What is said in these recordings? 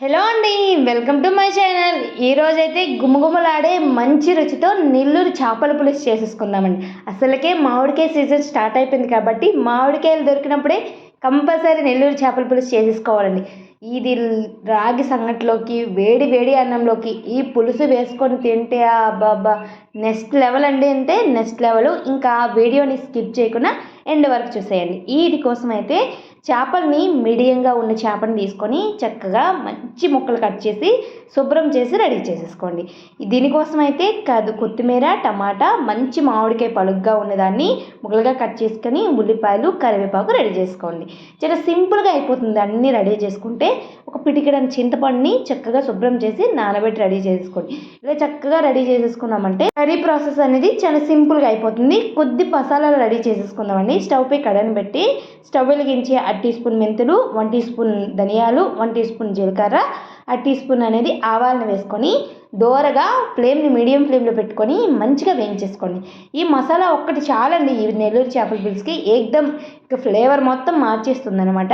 Hello అండి welcome to my channel ఈరోజైతే గుమగుమలాడే మంచి రుచితో నెల్లూరు చేపల పులుసు చేసేసుకుందామండి. అసలుకే మామిడికాయ సీజన్ స్టార్ట్ అయిపోయింది కాబట్టి మామిడికాయలు దొరికినప్పుడే కంపల్సరీ నెల్లూరు చేపల పులుసు చేసేసుకోవాలండి. ఇది రాగి సంగట్లోకి వేడి వేడి అన్నంలోకి ఈ పులుసు వేసుకొని తింటే అబ్బా నెక్స్ట్ లెవెల్ అండి అంటే నెక్స్ట్ లెవెల్. ఇంకా వీడియోని స్కిప్ చేయకుండా ఎండ్ వరకు చూసేయండి. ఇది కోసం అయితే చేపల్ని మీడియంగా ఉన్న చేపని తీసుకొని చక్కగా మంచి ముక్కలు కట్ చేసి శుభ్రం చేసి రెడీ చేసేసుకోండి. దీనికోసం అయితే కాదు కొత్తిమీర టమాటా మంచి మామిడికాయ పలుగ్గా ఉన్నదాన్ని ముక్కలుగా కట్ చేసుకొని ఉల్లిపాయలు కరివేపాకు రెడీ చేసుకోండి. చాలా సింపుల్గా అయిపోతుంది అన్నీ రెడీ చేసుకుంటే. ఒక పిటికడం చింతపండుని చక్కగా శుభ్రం చేసి నానబెట్టి రెడీ చేసుకోండి. ఇలా చక్కగా రెడీ చేసేసుకున్నామంటే కర్రీ ప్రాసెస్ అనేది చాలా సింపుల్గా అయిపోతుంది. కొద్ది మసాలాలు రెడీ చేసేసుకుందామండి. స్టవ్ పై పెట్టి స్టవ్ వెలిగించి అర టీ స్పూన్ మెంతులు వన్ టీ స్పూన్ ధనియాలు వన్ టీ స్పూన్ జీలకర్ర అర టీ స్పూన్ అనేది ఆవాలను వేసుకొని దోరగా ఫ్లేమ్ని మీడియం ఫ్లేమ్లో పెట్టుకొని మంచిగా వేయించేసుకోండి. ఈ మసాలా ఒక్కటి చాలండి ఈ నెల్లూరు చేపల పులుసుకి. ఏకదమ్ ఫ్లేవర్ మొత్తం మార్చేస్తుంది అనమాట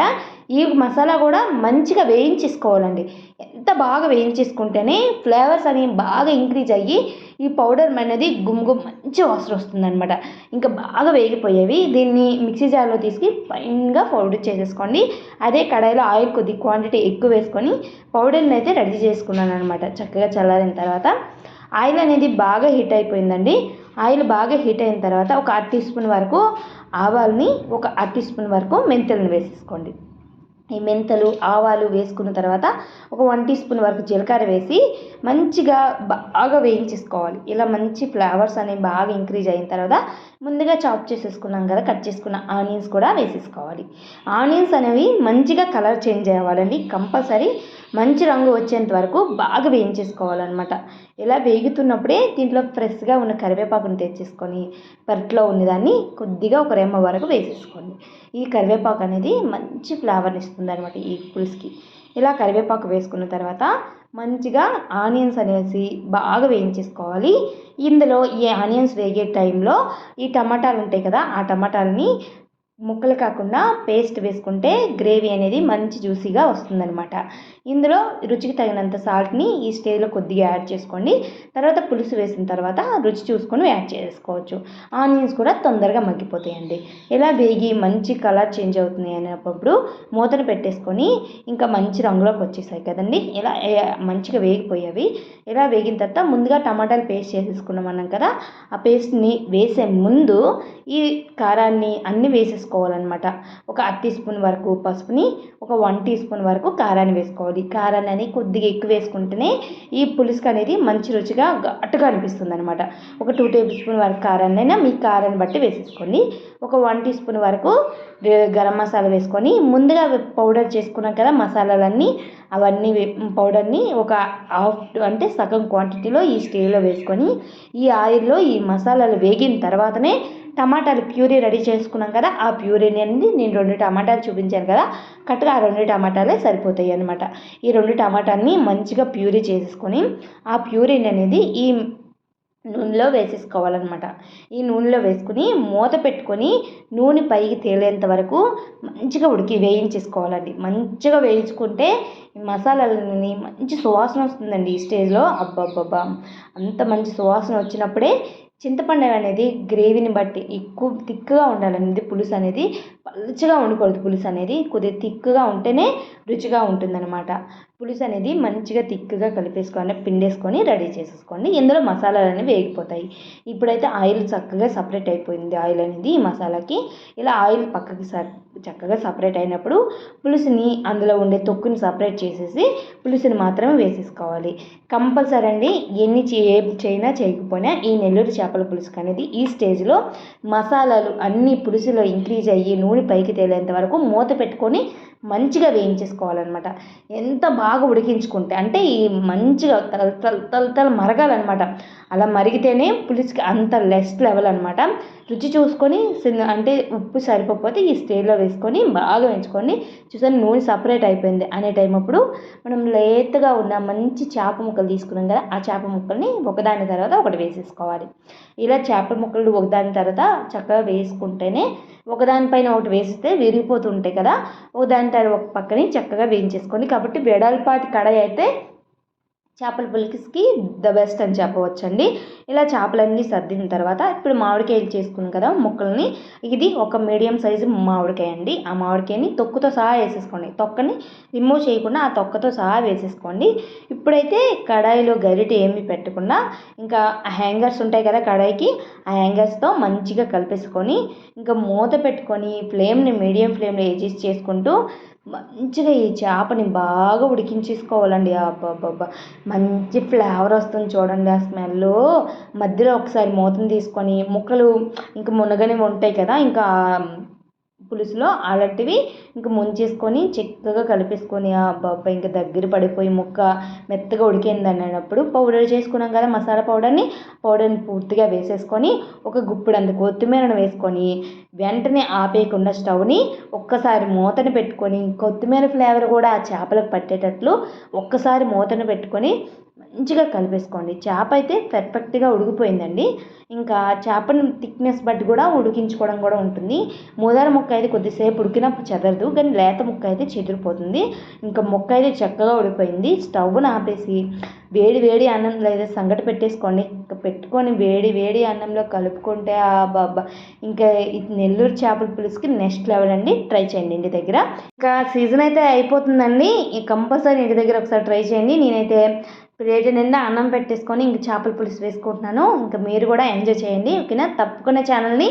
ఈ మసాలా కూడా మంచిగా వేయించేసుకోవాలండి. ఎంత బాగా వేయించేసుకుంటేనే ఫ్లేవర్స్ అనేవి బాగా ఇంక్రీజ్ అయ్యి ఈ పౌడర్ అనేది గుమ్గుమ్ మంచి వాసన వస్తుంది అనమాట ఇంకా బాగా వేగిపోయేవి. దీన్ని మిక్సీ జార్లో తీసుకు ఫైన్గా పౌడర్ చేసేసుకోండి. అదే కడాయిలో ఆయిల్ కొద్ది క్వాంటిటీ ఎక్కువ వేసుకొని పౌడర్ని అయితే రెడీ చేసుకున్నాను అనమాట చక్కగా చల్లారిన తర్వాత. ఆయిల్ అనేది బాగా హీట్ అయిపోయిందండి. ఆయిల్ బాగా హీట్ అయిన తర్వాత ఒక అర టీ స్పూన్ వరకు ఆవాల్ని ఒక అర టీ స్పూన్ వరకు మెంతులను వేసేసుకోండి. ఈ మెంతలు ఆవాలు వేసుకున్న తర్వాత ఒక వన్ టీ స్పూన్ వరకు జీలకర్ర వేసి మంచిగా బాగా వేయించేసుకోవాలి. ఇలా మంచి ఫ్లేవర్స్ అనేవి బాగా ఇంక్రీజ్ అయిన తర్వాత ముందుగా చాప్ చేసేసుకున్నాం కదా కట్ చేసుకున్న ఆనియన్స్ కూడా వేసేసుకోవాలి. ఆనియన్స్ అనేవి మంచిగా కలర్ చేంజ్ అవ్వాలండి కంపల్సరీ మంచి రంగు వచ్చేంత వరకు బాగా వేయించేసుకోవాలన్నమాట. ఇలా వేగుతున్నప్పుడే దీంట్లో ఫ్రెష్గా ఉన్న కరివేపాకుని తెచ్చేసుకొని పెరట్లో ఉన్నదాన్ని కొద్దిగా ఒక రెమ్మ వరకు వేసేసుకోండి. ఈ కరివేపాకు అనేది మంచి ఫ్లేవర్ని ఇస్తుంది అనమాట ఈ పులుసుకి. ఇలా కరివేపాకు వేసుకున్న తర్వాత మంచిగా ఆనియన్స్ అనేసి బాగా వేయించేసుకోవాలి. ఇందులో ఈ ఆనియన్స్ వేగే టైంలో ఈ టమాటాలు ఉంటాయి కదా ఆ టమాటాలని ముక్కలు కాకుండా పేస్ట్ వేసుకుంటే గ్రేవీ అనేది మంచి జ్యూసీగా వస్తుందనమాట ఇందులో రుచికి తగినంత సాల్ట్ని ఈ స్టేజ్లో కొద్దిగా యాడ్ చేసుకోండి. తర్వాత పులుసు వేసిన తర్వాత రుచి చూసుకొని యాడ్ చేసుకోవచ్చు. ఆనియన్స్ కూడా తొందరగా మగ్గిపోతాయండి. ఇలా వేగి మంచి కలర్ చేంజ్ అవుతుంది అనేటప్పుడు మూతను పెట్టేసుకొని ఇంకా మంచి రంగులోకి వచ్చేసాయి కదండి. ఇలా మంచిగా వేగిపోయేవి. ఇలా వేగిన తర్వాత ముందుగా టమాటాలు పేస్ట్ చేసేసుకున్నాం అన్నాం కదా ఆ పేస్ట్ని వేసే ముందు ఈ కారాన్ని అన్నీ వేసుకోవాలన్నమాట. ఒక అర టీ స్పూన్ వరకు పసుపుని ఒక వన్ టీ స్పూన్ వరకు కారాన్ని వేసుకోవాలి. కారాన్ని అనేది కొద్దిగా ఎక్కువ వేసుకుంటేనే ఈ పులుసుకు అనేది మంచి రుచిగా ఘాటుగా అనిపిస్తుంది అనమాట ఒక టూ టేబుల్ స్పూన్ వరకు కారాన్ని అయినా మీ కారాన్ని బట్టి వేసేసుకోండి. ఒక వన్ టీ స్పూన్ వరకు గరం మసాలా వేసుకొని ముందుగా పౌడర్ చేసుకున్నాం కదా మసాలాలన్నీ అవన్నీ పౌడర్ని ఒక హాఫ్ అంటే సగం క్వాంటిటీలో ఈ స్టేలో వేసుకొని ఈ ఆయిల్లో ఈ మసాలాలు వేగిన తర్వాతనే టమాటాలు ప్యూరీ రెడీ చేసుకున్నాం కదా ఆ ప్యూరీని అనేది నేను రెండు టమాటాలు చూపించాను కదా కరెక్ట్గా ఆ రెండు టమాటాలే సరిపోతాయి అనమాట ఈ రెండు టమాటాలని మంచిగా ప్యూరీ చేసుకొని ఆ ప్యూరీని అనేది ఈ నూనెలో వేసేసుకోవాలన్నమాట. ఈ నూనెలో వేసుకుని మూత పెట్టుకొని నూనె పైకి తేలేంత వరకు మంచిగా ఉడికి వేయించేసుకోవాలండి. మంచిగా వేయించుకుంటే మసాలాలని మంచి సువాసన వస్తుందండి ఈ స్టేజ్లో. అబ్బబ్బబ్బా! అంత మంచి సువాసన వచ్చినప్పుడే చింతపండు అనేది గ్రేవీని బట్టి ఎక్కువ థిక్గా ఉండాలనేది పులుసు అనేది పలుచగా ఉండకూడదు. పులుసు అనేది కొద్దిగా థిక్గా ఉంటేనే రుచిగా ఉంటుందన్నమాట. పులుసు అనేది మంచిగా థిక్గా కలిపేసుకొని పిండేసుకొని రెడీ చేసేసుకోండి. ఇందులో మసాలాలు అనేవి వేగిపోతాయి. ఇప్పుడైతే ఆయిల్ చక్కగా సపరేట్ అయిపోయింది ఆయిల్ అనేది ఈ మసాలాకి. ఇలా ఆయిల్ పక్కకి చక్కగా సపరేట్ అయినప్పుడు పులుసుని అందులో ఉండే తొక్కుని సపరేట్ చేసేసి పులుసుని మాత్రమే వేసేసుకోవాలి. కంపల్సరీ అండి ఎన్ని ఏ చేయకపోయినా ఈ నెల్లూరు చేపల పులుసు అనేది ఈ స్టేజ్లో మసాలాలు అన్ని పులుసులో ఇంక్రీజ్ అయ్యి నూనె పైకి తేలేంత వరకు మూత పెట్టుకొని మంచిగా వేయించేసుకోవాలన్నమాట. ఎంత బాగా ఉడికించుకుంటే అంటే ఈ మంచిగా తల తల తల తల మరగాలన్నమాట. అలా మరిగితేనే పులుసుకి అంత లెస్ లెవెల్ అనమాట రుచి చూసుకొని అంటే ఉప్పు సరిపోతే ఈ స్టేజ్లో వేసుకొని బాగా వేయించుకొని చూసాను నూనె సపరేట్ అయిపోయింది అనే టైం అప్పుడు మనం లేతగా ఉన్న మంచి చేప ముక్కలు తీసుకున్నాం కదా ఆ చేప ముక్కల్ని ఒకదాని తర్వాత ఒకటి వేసేసుకోవాలి. ఇలా చేప ముక్కలు ఒకదాని తర్వాత చక్కగా వేసుకుంటేనే ఒకదానిపైన ఒకటి వేస్తే విరిగిపోతుంటాయి కదా. ఒకదాని తర్వాత ఒక పక్కని చక్కగా వేయించేసుకోండి. కాబట్టి వెడల్పాటి కడాయి అయితే చేపల పులికిస్కి ద బెస్ట్ అని చెప్పవచ్చండి. ఇలా చేపలన్నీ సర్దిన తర్వాత ఇప్పుడు మామిడికాయలు చేసుకున్నాం కదా ముక్కల్ని. ఇది ఒక మీడియం సైజు మామిడికాయ అండి. ఆ మామిడికాయని తొక్కుతో సహా వేసేసుకోండి. తొక్కని రిమూవ్ చేయకుండా ఆ తొక్కతో సహా వేసేసుకోండి. ఇప్పుడైతే కడాయిలో గరిటె ఏమి పెట్టకుండా ఇంకా హ్యాంగర్స్ ఉంటాయి కదా కడాయికి ఆ హ్యాంగర్స్తో మంచిగా కలిపేసుకొని ఇంకా మూత పెట్టుకొని ఫ్లేమ్ని మీడియం ఫ్లేమ్లో అడ్జస్ట్ చేసుకుంటూ మంచిగా ఈ చేపని బాగా ఉడికించేసుకోవాలండి. అబ్బబ్బబ్బా. మంచి ఫ్లేవర్ వస్తుంది చూడండి ఆ స్మెల్ మధ్యలో ఒకసారి మూతను తీసుకొని ముక్కలు ఇంకా మునగనివి ఉంటాయి కదా ఇంకా పులుసులో అలాంటివి ఇంకా ముంచేసుకొని చక్కగా కలిపేసుకొని బాబా ఇంకా దగ్గర పడిపోయి ముక్క మెత్తగా ఉడికింది అన్నప్పుడు పౌడర్ చేసుకున్నాం కదా మసాలా పౌడర్ని పౌడర్ని పూర్తిగా వేసేసుకొని ఒక గుప్పిడంత కొత్తిమీరను వేసుకొని వెంటనే ఆపేయకుండా స్టవ్ని ఒక్కసారి మూతను పెట్టుకొని కొత్తిమీర ఫ్లేవర్ కూడా ఆ చేపలకు పట్టేటట్లు ఒక్కసారి మూతను పెట్టుకొని మంచిగా కలిపేసుకోండి. చేప అయితే పర్ఫెక్ట్గా ఉడికిపోయిందండి. ఇంకా చేపను థిక్నెస్ బట్టి కూడా ఉడికించుకోవడం కూడా ఉంటుంది. మూదార ముక్క అయితే కొద్దిసేపు ఉడికినా చెదరదు కానీ లేత ముక్క అయితే చెదిరిపోతుంది. ఇంకా ముక్క అయితే చక్కగా ఉడిపోయింది స్టవ్ను ఆపేసి వేడి వేడి అన్నంలో అయితే సంగటి పెట్టేసుకోండి. ఇంకా పెట్టుకొని వేడి వేడి అన్నంలో కలుపుకుంటే ఆ బాబా ఇంకా నెల్లూరు చేపల పులుసుకి నెక్స్ట్ లెవెల్ అండి. ట్రై చేయండి ఇంటి దగ్గర. ఇంకా సీజన్ అయితే అయిపోతుందండి. కంపల్సరీ ఇంటి దగ్గర ఒకసారి ట్రై చేయండి. నేనైతే ప్లేట్ నిండా అన్నం పెట్టేసుకొని ఇంక చేపల పులుసు వేసుకుంటున్నాను. ఇంకా మీరు కూడా ఎంజాయ్ చేయండి ఓకేనా? తప్పకుండా ఛానల్ని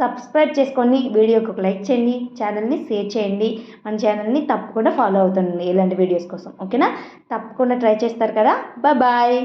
సబ్స్క్రైబ్ చేసుకోండి వీడియోకి ఒక లైక్ చేయండి ఛానల్ని షేర్ చేయండి. మన ఛానల్ని తప్పకుండా ఫాలో అవుతుండండి ఇలాంటి వీడియోస్ కోసం ఓకేనా? తప్పకుండా ట్రై చేస్తారు కదా? బాయ్.